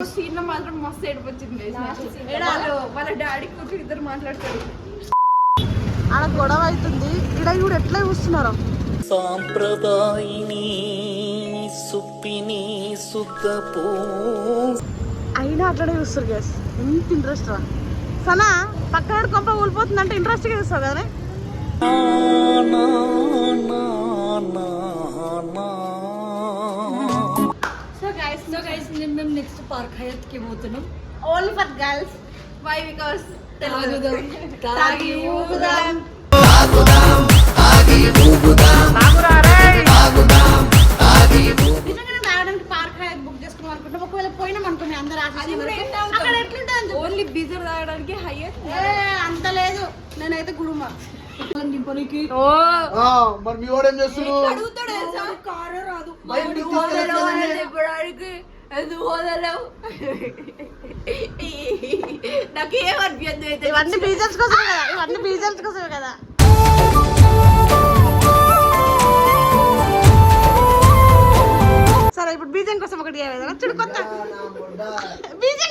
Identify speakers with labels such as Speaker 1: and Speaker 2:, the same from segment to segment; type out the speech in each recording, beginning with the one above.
Speaker 1: Scene మాత్రం మస్తు ఏడుపు వచ్చింది వాళ్ళు వాళ్ళ డాడీ కూతురు ఇద్దరు మాట్లాడతారు.
Speaker 2: ఆడ గొడవ అవుతుంది ఇక్కడ కూడా ఎట్లా చూస్తున్నారు?
Speaker 3: సాంప్రదాయిని సుప్పిని సుద్దపూ
Speaker 2: అయినా అట్లనే చూస్తారు గ్యాస్ ఎంత ఇంట్రెస్ట్ రా. సనా పక్కన కొంప ఊలిపోతుంది అంటే ఇంట్రెస్ట్గా చూస్తావు కదా
Speaker 4: సో గైస్ గైస్ మేము నెక్స్ట్ పార్క్ హయత్కి పోతున్నాం
Speaker 2: only for girls
Speaker 1: why because
Speaker 4: తాగుదాం
Speaker 1: తాగి ఊగుదాం
Speaker 2: నిజంగానే తాగడానికి పార్క్ హైత్ బుక్ చేసుకున్నాం అనుకుంటాం ఒకవేళ పోయినాం అనుకుని అందరు. అక్కడ ఎట్లుంటుంది
Speaker 1: ఓన్లీ బీజర్ తాగడానికి హైయెస్ట్
Speaker 2: అంత లేదు. నేనైతే గుడుమ.
Speaker 5: మరి మీ వాడు ఏం చేస్తున్నాడు?
Speaker 1: ఎందుకు వదలవు ఎందుకు వదలవు నాకేం అయితే
Speaker 2: ఇవన్నీ కదా ఇవన్నీ బీజల్స్ కోసమే కదా. సరే ఇప్పుడు బీజం కోసం ఒకటి చూడు కొత్త. బీజం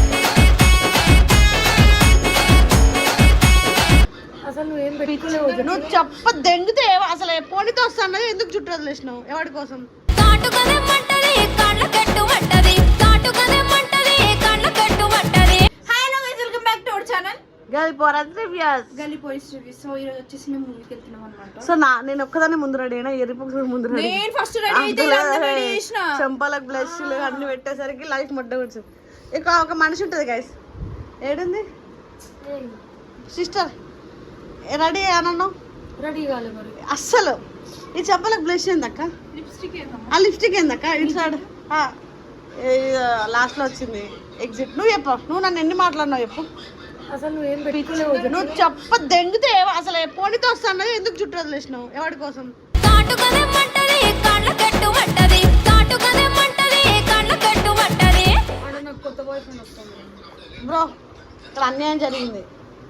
Speaker 4: అసలు నువ్వేం పెట్టుకోలేవు
Speaker 2: నువ్వు చెప్ప దెంగితే అసలు పోనీతో వస్తాను ఎందుకు చుట్టూ వదిలేసినావు ఎవరి కోసం?
Speaker 1: సో ఈ రోజు వచ్చేసి మేము మూవీకి వెళ్తున్నాం అనమాట
Speaker 2: సో నా నేను ఒక్కదాన్ని ముందు రెడీ అయినా ఎరిపు ముందు రెడీ
Speaker 1: నేను ఫస్ట్ రెడీ అయితే అందరూ రెడీ చేసిన.
Speaker 2: చెంపలకు బ్లష్లు అన్ని పెట్టేసరికి లైఫ్ మొట్ట కూర్చు. ఇక ఒక మనిషి ఉంటుంది గైస్ ఏడుంది? సిస్టర్ రెడీ అనను
Speaker 4: రెడీ
Speaker 2: అస్సలు. ఈ చెంపలకు బ్లష్ ఏందక్క?
Speaker 1: లిప్స్టిక్ ఏందమ్మా?
Speaker 2: ఆ లిప్స్టిక్ ఏందక్క? ఇటు సైడ్ లాస్ట్లో వచ్చింది. ఎగ్జిట్ నువ్వు చెప్పు. నువ్వు నన్ను ఎన్ని మాట్లాడినావు చెప్పు.
Speaker 4: అసలు నువ్వేం
Speaker 2: నువ్వు చెప్ప. దెంగితే అసలు పోనీతో వస్తాను ఎందుకు చుట్టూ వదిలేసినావు? ఎవరి కోసం? బ్రో ఇక్కడ అన్యాయం జరిగింది.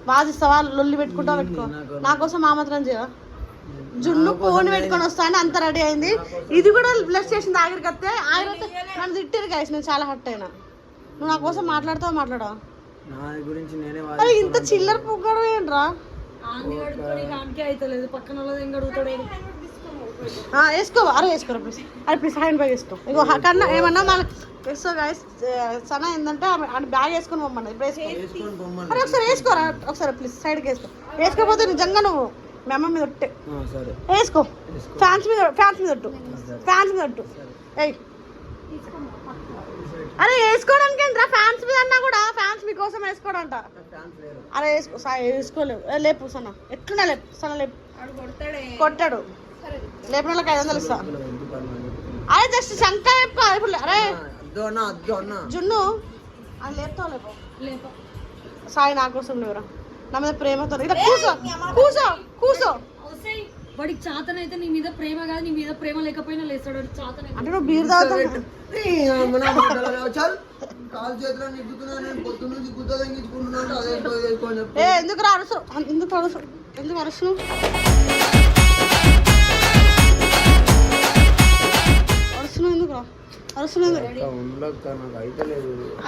Speaker 2: వాదిస్తావా లొల్లి పెట్టుకుంటా పెట్టుకో. నా కోసం మా మాత్రం చేయవా? జున్ను ఫోన్ పెట్టుకొని వస్తా అని అంత రెడీ అయింది. ఇది కూడా బ్లస్ చేసింది ఆఖరికి వస్తే ఆయన నన్ను తిట్టారు గాయస్ నేను చాలా హట్ అయినా. నువ్వు నా కోసం మాట్లాడతావా మాట్లాడవా?
Speaker 5: నా గురించి నేనే
Speaker 2: అరే ఇంత చిల్లర పుగ్గడం ఏంట్రా?
Speaker 4: ఆంది కడుక్కొని ఆంకే అయితలేదు పక్కన వాళ్ళది ఏం కడుగుతాడు
Speaker 2: ఆ, వేసుకో అరే వేసుకోరా ప్లీజ్ అరే ప్లీజ్ హ్యాండ్ బ్యాగ్ వేసుకో. ఇగో కన్నా ఏమన్నా మన వేసుకో గాయస్ సన ఏంటంటే ఆమె బ్యాగ్ వేసుకొని పోమ్మన్నది ఇప్పుడు అరే ఒకసారి వేసుకోరా ఒకసారి ప్లీజ్ సైడ్కి వేసుకో. వేసుకోకపోతే నిజంగా నువ్వు మీ అమ్మ మీద ఒట్టే.
Speaker 5: ఆ, సరే.
Speaker 2: వేసుకో. ఫ్యాన్స్ మీద ఫ్యాన్స్ మీద ఒట్టు. ఫ్యాన్స్ మీద ఒట్టు. ఏయ్. అరే వేసుకోవడానికి ఏంట్రా? ఫ్యాన్స్ మీద అన్నా కూడా ఫ్యాన్స్ మీకోసం వేసుకోడంట. అరే వేసుకో వేసుకోలేవు. ఏ, లేపు సన్న ఎట్లున్నా లేపు. సన్న లేపు. కొట్టాడు. లేపిన వాళ్ళకి ఐదు వందలు ఇస్తా. అరే జస్ట్ శంక చెప్పుకో ఇప్పుడు అరే. జున్ను అది లేపుతావు లేపు. సాయి నా కోసం లేవురా. నా మీద ప్రేమతో ఇట్లా కూసో కూసో కూసో.
Speaker 4: వాడికి చాతనైతే నీ మీద ప్రేమ కాదు నీ మీద ప్రేమ లేకపోయినా లేస్తాడు వాడికి చాతనైతే.
Speaker 2: అంటే నువ్వు బీర్ తాగుతావు ఎందుకు రా అరుసు ఎందుకు అరుసు ఎందుకు అరుసు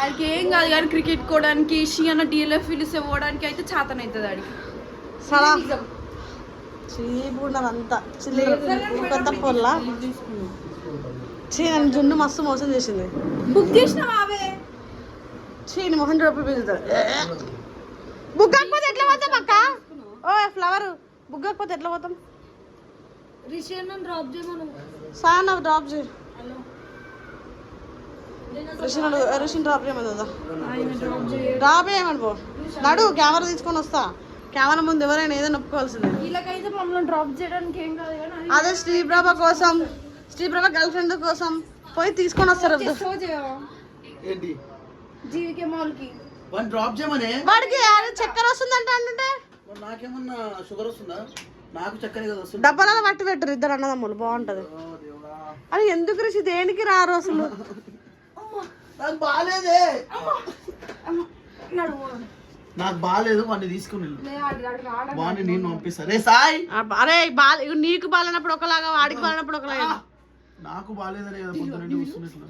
Speaker 1: ఆడికి ఏం కాదు కానీ క్రికెట్ కోవడానికి షీ అన్న డిఎల్ఎఫ్ ఫిలిస్ ఇవ్వడానికి అయితే చాతన అవుతుంది ఆడికి.
Speaker 2: సలా. చిల్లి పెద్ద పొల్ల? చీ నన్ను జున్ను మస్తు మోసం చేసింది.
Speaker 1: బుక్ చేసినావా అవే?
Speaker 2: చీ నీ మొహం రూపాయలు పెంచుతాడు బుగ్గకపోతే ఎట్లా పోతాం అక్క? ఓ ఫ్లవర్. బుగ్గకపోతే ఎట్లా పోతాం?
Speaker 4: రిషి అన్న డ్రాప్ చేయమను.
Speaker 2: సార్ నాకు డ్రాప్ చేయి. రిషిన్ రిషిన్ డ్రాప్ చేయమని డ్రాప్ చేయమని పో. నడు కెమెరా తీసుకొని వస్తా. కెమెరా ముందు ఎవరైనా ఏదైనా ఒప్పుకోవాల్సిందే.
Speaker 1: వీళ్ళకైతే మమ్మల్ని డ్రాప్ చేయడానికి ఏం కాదు అది
Speaker 2: శ్రీప్రభ కోసం శ్రీప్రభ గర్ల్ ఫ్రెండ్ కోసం పోయి తీసుకొని వస్తారు.
Speaker 5: ఏంటి?
Speaker 1: జీవికే మాల్కి.
Speaker 5: వన్ డ్రాప్ చేయమనే?
Speaker 2: వాడికి చక్కెర వస్తుందంట అంటే
Speaker 5: మరి నాకేమన్నా షుగర్ వస్తుందా? నాకు చక్కనే కదా వస్తుంది.
Speaker 2: డబ్బాలలో పట్టి పెట్టరు ఇద్దరు అన్నదమ్ములు బాగుంటది. అది ఎందుకు రిషి దేనికి రారు అసలు?
Speaker 5: నాకు బాగాలేదే నాకు బాగాలేదు వాడిని తీసుకుని. వాడిని నేను పంపిస్తా. రే సాయ్.
Speaker 2: అరే బాల ఇగో నీకు బాలనప్పుడు ఒకలాగా వాడికి బాలనప్పుడు ఒకలాగా.
Speaker 5: నాకు బాగాలేదనే కదా పొద్దునండి వస్తున్నట్లు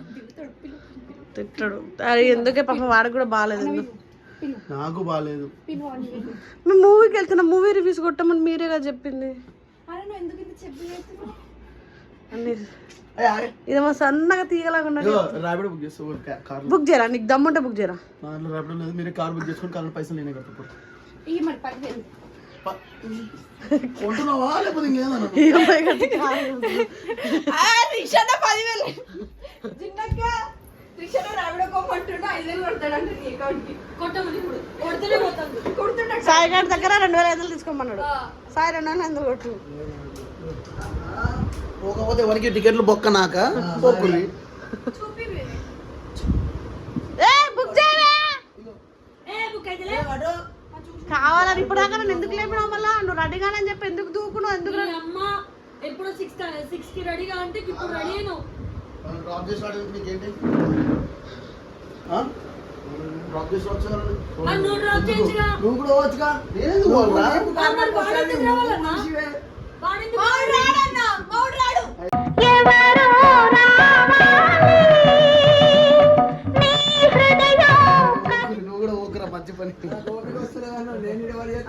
Speaker 2: తిట్టాడు. అరే ఎందుకే పాపం వాడికి కూడా బాగాలేదు
Speaker 5: నాకు బాగాలేదు
Speaker 2: మేము మూవీకి వెళ్తున్నాం మూవీ రివ్యూస్ కొట్టమని మీరే కదా చెప్పింది. ఇదేమో సన్నగా
Speaker 5: ఇదిగో, ర్యాపిడో బుక్ చేస్తా ఒక కా- కార్లో.
Speaker 2: బుక్ చేయరా? నీకు దమ్ముంటే బుక్ చేయరా?
Speaker 5: మా దాంట్లో ర్యాపిడో లేదు మీరే కార్ బుక్ చేసుకొని కార్లో పైసలు నేనే కట్టప్పుడు
Speaker 1: ఈ మరి పదివేలు.
Speaker 5: కొంటున్నావా? లేకపోతే ఇంకేదన్నా?
Speaker 2: ఈఎంఐ కట్టి కారు.
Speaker 1: రిషాద పదివేలు. చిన్నక్క రిషాద రావిడ కోమంటుండే ఐదు వేలు కొడతాడంట నీ అకౌంట్కి.
Speaker 4: కొట్టమని ఇప్పుడు. కొడితేనే పోతాను
Speaker 1: కొడుతుండ
Speaker 2: సాయి గారి దగ్గర రెండు వేల ఐదు తీసుకోమన్నాడు. సాయి రెండు వేల ఎందుకు కొట్టు.
Speaker 5: పోకపోతే ఎవరికి టికెట్లు బొక్క నాక బొక్కుని
Speaker 2: ఏ బుక్ చేయవే.
Speaker 4: ఏ బుక్ అయితే
Speaker 2: కావాలని ఇప్పుడు దాకా నన్ను ఎందుకు లేపినావు మళ్ళా? నువ్వు రెడీగానని చెప్పి ఎందుకు దూకున్నావు? ఎందుకు
Speaker 4: అమ్మ ఎప్పుడో సిక్స్ సిక్స్కి రెడీగా అంటే ఇప్పుడు రెడీ అయినావు.
Speaker 5: డ్రాప్ చేసి వాడు నీకేంటి? ఆ? డ్రాప్ చేసి వచ్చేవాళ్ళు
Speaker 4: మరి నువ్వు
Speaker 5: కూడా వచ్చుగా. నేనెందుకు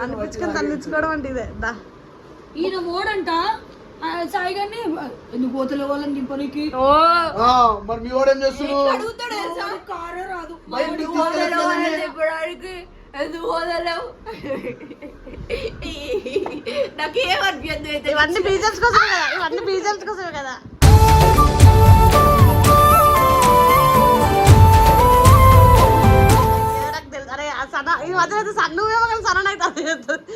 Speaker 2: అనిపించుకొని తన్నించుకోవడం అంటే ఇదే. దా.
Speaker 4: ఈయన ఓడంట. సాయి గారిని ఎందుకు పోతలే వాళ్ళని దింపనికి?
Speaker 5: ఆ, మరి మీ ఏం చేస్తున్నాడు?
Speaker 4: కారే రాదు.
Speaker 5: బయటికి తీసుకెళ్ళట్లేదండి.
Speaker 1: చెప్పడానికి ఎందుకు పోదలేవు నాకేమనిపించదు అయితే.
Speaker 2: ఇవన్నీ బీజల్స్ కోసమే కదా. ఇవన్నీ బీజల్స్ కోసమే కదా. ఈ మధ్య అయితే సన్న నువ్వేమో కానీ సన్న అయితే అదే చెప్తుంది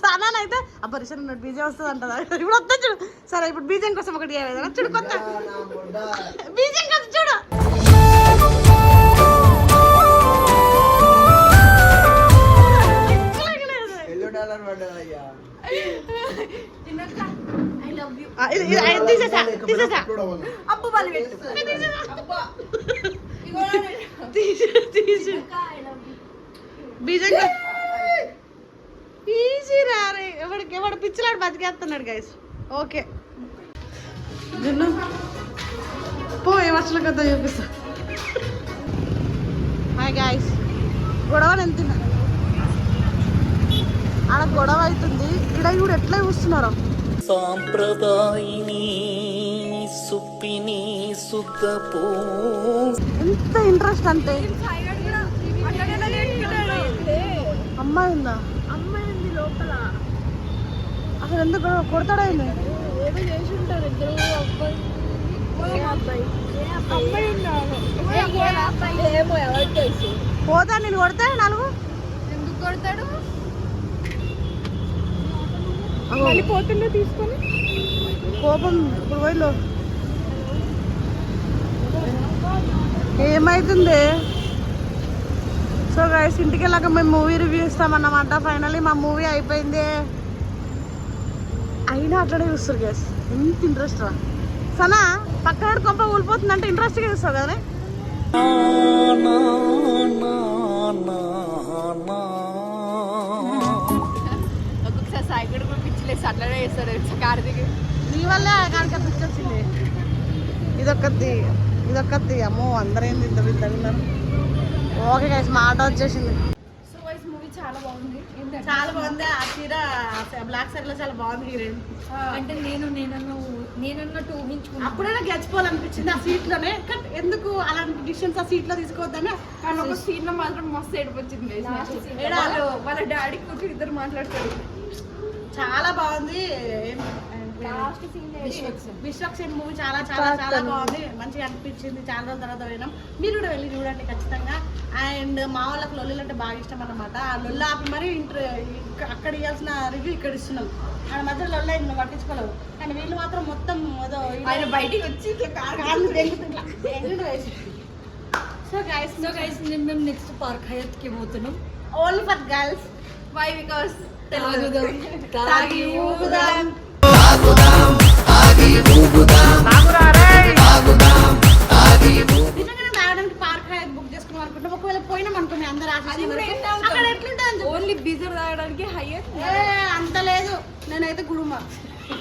Speaker 2: సన్న అయితే అబ్బా రిషన్ ఉన్నట్టు బీజం వస్తుంది అంటదా ఇప్పుడు వద్దా చూడు. సరే ఇప్పుడు బీజం కోసం ఒకటి చూడు కొత్త. బీజం కోసం చూడు.
Speaker 5: ఎల్లో డాలర్ పడ్డదయ్యా
Speaker 1: ఐ లవ్ యూ
Speaker 2: ఆ, ఇది- ఇది- ఇది తీసేసా తీసేసా.
Speaker 1: అప్పు వాళ్ళు అబ్బా ఇగో
Speaker 2: తీసే తీసే
Speaker 1: ఐ లవ్ యూ
Speaker 2: బీజం ఈజీ రారే ఎవడికి ఎవడు పిచ్చిలాడు బతికేస్తున్నాడు గైస్ ఓకే జున్ను పో ఏ వర్షాల కథ చూపిస్తా. హాయ్ గాయస్ గొడవ ఎంత ఆడ గొడవ అవుతుంది. ఇక్కడ కూడా ఎట్లా చూస్తున్నారు.
Speaker 3: సాంప్రదాయిని సుప్పిని సుద్దపో
Speaker 2: ఎంత ఇంట్రెస్ట్ అంటే? అమ్మాయి ఉందా?
Speaker 1: అమ్మాయి ఉంది లోపల.
Speaker 2: అసలు ఎందుకు? గొడవ? కొడతాడా ఏంది?
Speaker 1: చేసి ఉంటారు ఇద్దరు అబ్బాయి.
Speaker 2: పోతా నేను కొడతా నాలుగు?
Speaker 1: ఎందుకు కొడతాడు?
Speaker 2: అగో,
Speaker 1: పోతుండే తీసుకొని.
Speaker 2: కోపం ఇప్పుడు పోయిలో ఏమైతుంది? గైస్ ఇంటికి వెళ్ళాక మేము మూవీ రివ్యూ ఇస్తామన్నమాట. ఫైనల్లీ మా మూవీ అయిపోయింది. అయినా అట్లనే చూస్తారు గైస్ ఎంత ఇంట్రెస్ట్ రా. సనా పక్కన కొంప ఊలిపోతుందంటే ఇంట్రెస్ట్గా చూస్తావు కదా
Speaker 1: ఒక్కొక్కసారి సాయిగడు కూడా పిచ్చిలేసి అట్లనే చేస్తారు కార్తీక్?
Speaker 2: నీ వల్లే కాడికి పిచ్చొచ్చింది ఇదొక్కటి ఇదొక్కటి అమ్మో అందరేంది ఇంత వింత విన్నారు ఓకే గైస్ మాట వచ్చేసింది.
Speaker 1: సో వైస్ మూవీ చాలా బాగుంది.
Speaker 2: చాలా బాగుంది. ఆ చీర బ్లాక్ సైడ్లో చాలా బాగుంది హీరోయిన్.
Speaker 4: అంటే నేను నేనన్న ఊ- నేనన్నట్టు ఊహించుకున్నా
Speaker 2: అప్పుడే నాకు గచ్చిపోవాలనిపించింది ఆ సీట్లోనే. కట్ ఎందుకు అలాంటి డిసిషన్స్ ఆ సీట్లో తీసుకోవద్దని?
Speaker 1: కానీ ఒక సీన్లో మాత్రం మస్తు ఏడుపు వచ్చింది guys నాకు. వాళ్ళు డాడీ కూతురు ఇద్దరు మాట్లాడతారు.
Speaker 2: చాలా బాగుంది. విశ్వక్సేన్. మూవీ చాలా చాలా చాలా బాగుంది. మంచిగా అనిపించింది. చాలా రోజుల తర్వాత పోయినాం మీరు కూడా వెళ్ళి చూడండి ఖచ్చితంగా. అండ్ మా వాళ్ళకి లొల్లులు అంటే బాగా ఇష్టం అన్నమాట. ఆ లొల్లు ఆపి మరి ఇంటర్ అక్కడ ఇవ్వాల్సిన రివ్యూ ఇక్కడ ఇస్తున్నాం. ఆయన మధ్య లొల్ల నువ్వు పట్టించుకోలేవు. కానీ వీళ్ళు మాత్రం మొత్తం
Speaker 1: ఆయన బయటికి వచ్చి
Speaker 2: కాళ్ళు సో గైస్
Speaker 4: సో గైస్ మేము నెక్స్ట్ పార్క్ హయత్కి పోతున్నాం.
Speaker 2: Only for girls
Speaker 1: why because
Speaker 4: తాగుదాం
Speaker 2: తాగి ఊగుదాం.
Speaker 1: ఓన్లీ బీజర్ తాగడానికి
Speaker 2: ఏ, అంత లేదు. నేనైతే గుడుమ.